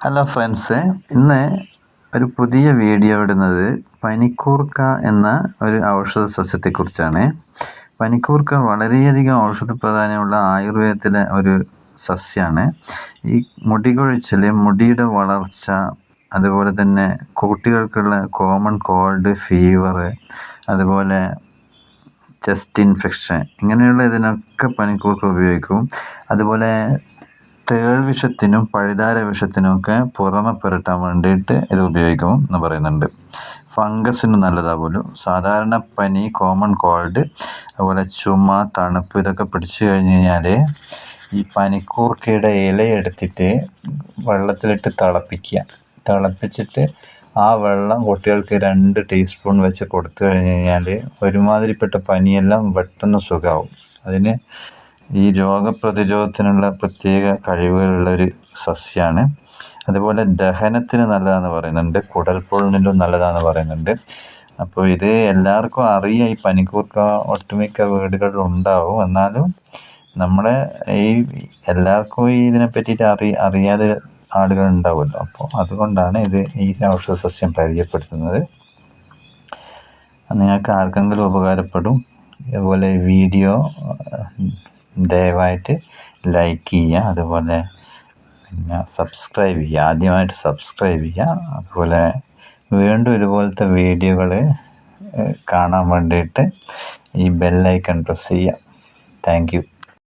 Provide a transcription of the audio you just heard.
Hello friends ഇന്ന് ഒരു പുതിയ വീഡിയോ ഇടുന്നത് പനിക്കൂർക്ക എന്ന ഒരു ഔഷധ സസ്യത്തെക്കുറിച്ചാണ്. പനിക്കൂർക്ക വളരെയധികം ഔഷധ പ്രാധാന്യമുള്ള ആയുർവേദത്തിലെ ഒരു സസ്യമാണ് ഈ മുടി കൊഴിച്ചിൽ മുടിയുടെ വളർച്ച അതുപോലെ തന്നെ കുട്ടികൾക്കുള്ള കോമൺ കോൾഡ് ഫീവർ അതുപോലെ ചെസ്റ്റ് ഇൻഫെക്ഷൻ ഇങ്ങനെയുള്ള ഇതിനൊക്കെ പനിക്കൂർക്ക ഉപയോഗിക്കും. അതുപോലെ തേൾ വിഷത്തിനും പഴുതാര വിഷത്തിനും ഒക്കെ പുറമെ പുരട്ടാൻ വേണ്ടിയിട്ട് ഇത് ഉപയോഗിക്കും എന്ന് പറയുന്നുണ്ട്. ഫംഗസിന് നല്ലതാ പോലും. സാധാരണ പനി കോമൺ കോൾഡ് അതുപോലെ ചുമ തണുപ്പ് ഇതൊക്കെ പിടിച്ചു കഴിഞ്ഞ് കഴിഞ്ഞാൽ ഈ പനിക്കൂർക്കയുടെ ഇലയെടുത്തിട്ട് വെള്ളത്തിലിട്ട് തിളപ്പിക്കുക. തിളപ്പിച്ചിട്ട് ആ വെള്ളം കുട്ടികൾക്ക് രണ്ട് ടീസ്പൂൺ വെച്ച് കൊടുത്തു കഴിഞ്ഞ് കഴിഞ്ഞാൽ ഒരുമാതിരിപ്പെട്ട പനിയെല്ലാം പെട്ടെന്ന് സുഖമാവും. അതിന് ഈ രോഗപ്രതിരോധത്തിനുള്ള പ്രത്യേക കഴിവുകളുള്ളൊരു സസ്യമാണ് അതുപോലെ ദഹനത്തിന് നല്ലതാണെന്ന് പറയുന്നുണ്ട് കുടൽപ്പൊള്ളിനും നല്ലതാണെന്ന് പറയുന്നുണ്ട്. അപ്പോൾ ഇത് എല്ലാവർക്കും അറിയാം ഈ പനിക്കൂർക്ക ഒട്ടുമിക്ക വീടുകളിൽ ഉണ്ടാവും. എന്നാലും നമ്മുടെ ഈ എല്ലാവർക്കും ഇതിനെ പറ്റിയിട്ട് അറി അറിയാതെ ആളുകൾ ഉണ്ടാവുമല്ലോ. അപ്പോൾ അതുകൊണ്ടാണ് ഇത് ഈ ഔഷധ സസ്യം പരിചയപ്പെടുത്തുന്നത്. നിങ്ങൾക്ക് ആർക്കെങ്കിലും ഉപകാരപ്പെടും. അതുപോലെ വീഡിയോ ദയവായിട്ട് ലൈക്ക് ചെയ്യുക. അതുപോലെ പിന്നെ സബ്സ്ക്രൈബ് ചെയ്യുക. ആദ്യമായിട്ട് സബ്സ്ക്രൈബ് ചെയ്യുക. അതുപോലെ വീണ്ടും ഇതുപോലത്തെ വീഡിയോകൾ കാണാൻ വേണ്ടിയിട്ട് ഈ ബെല്ലൈക്കൺ പ്രസ് ചെയ്യുക. Thank you